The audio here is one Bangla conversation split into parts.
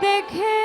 দেখে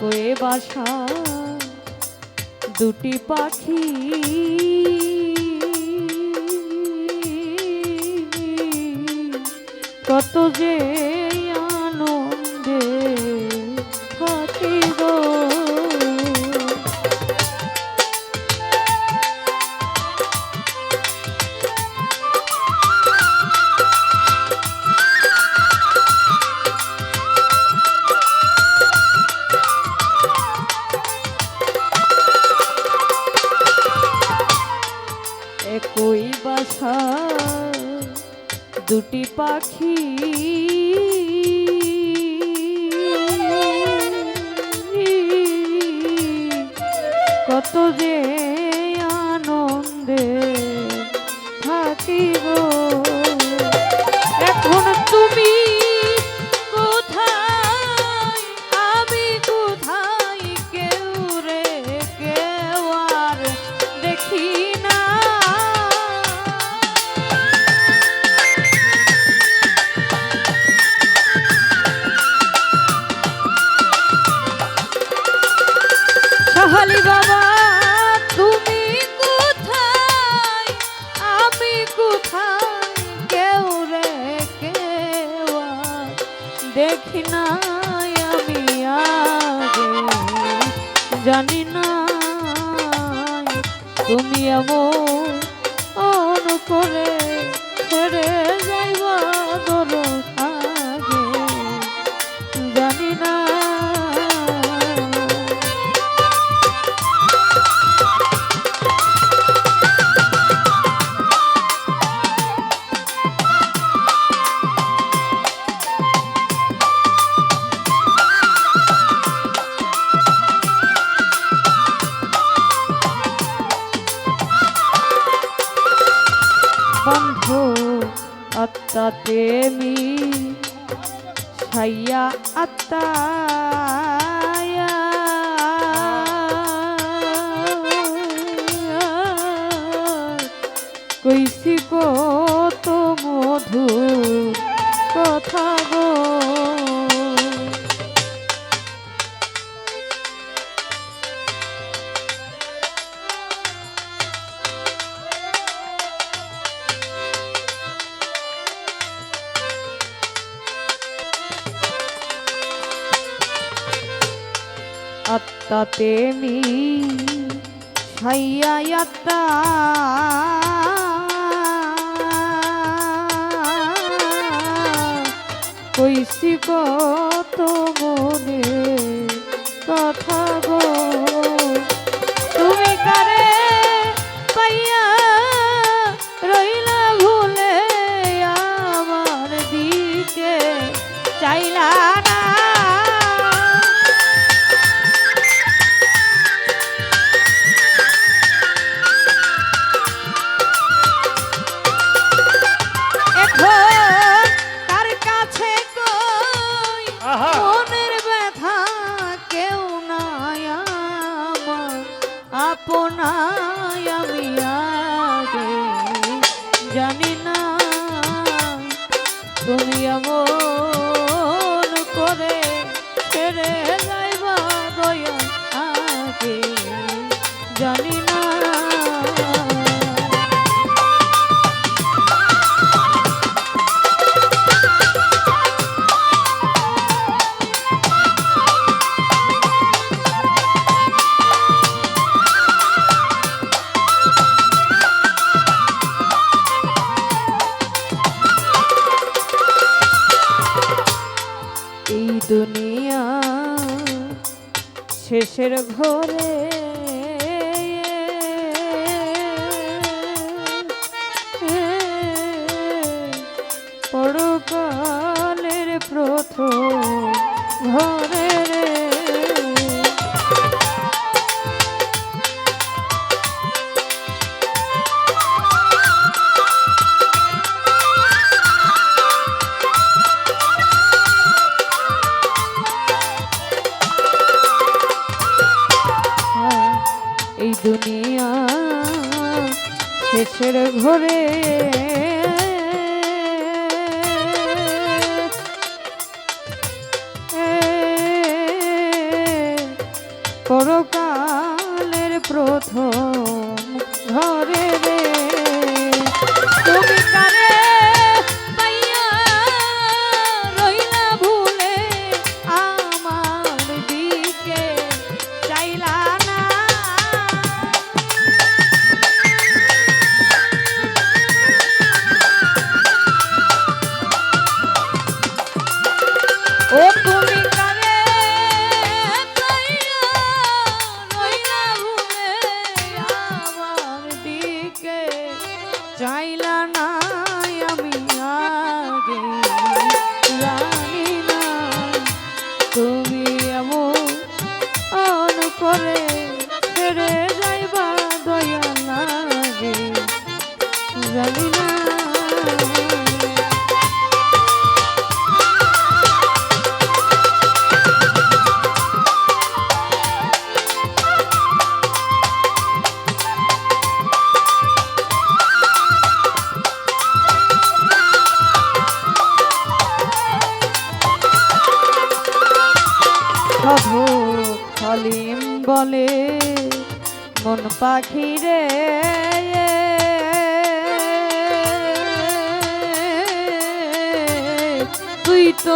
কয়ে বাসা দুটি পাখি। কত যে কোটি পাখি জানি না। তুমি এমন করে ছেড়ে যাইবা দরদ তাতে নি ছাইয়া একটা তো মনে কথা গো। তুমি এমন করে ছেড়ে যাইবা দয়া আগে। জানি না সুখের ঘরে পড়ুকালের প্রথম ঘর নিয়া শেষের ঘরে বলে মন পাখি রে তুই তো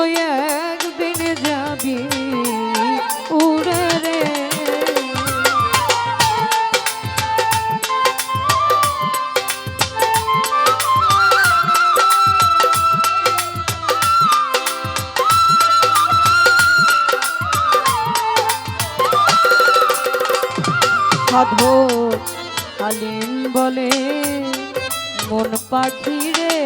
মন পাখি রে।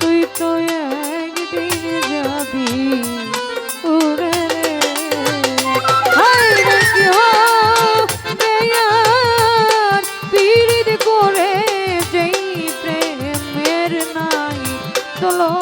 তুই তো একদিন যাবি উড়ে পীড়িত করে যেই প্রেমের নাই তোলো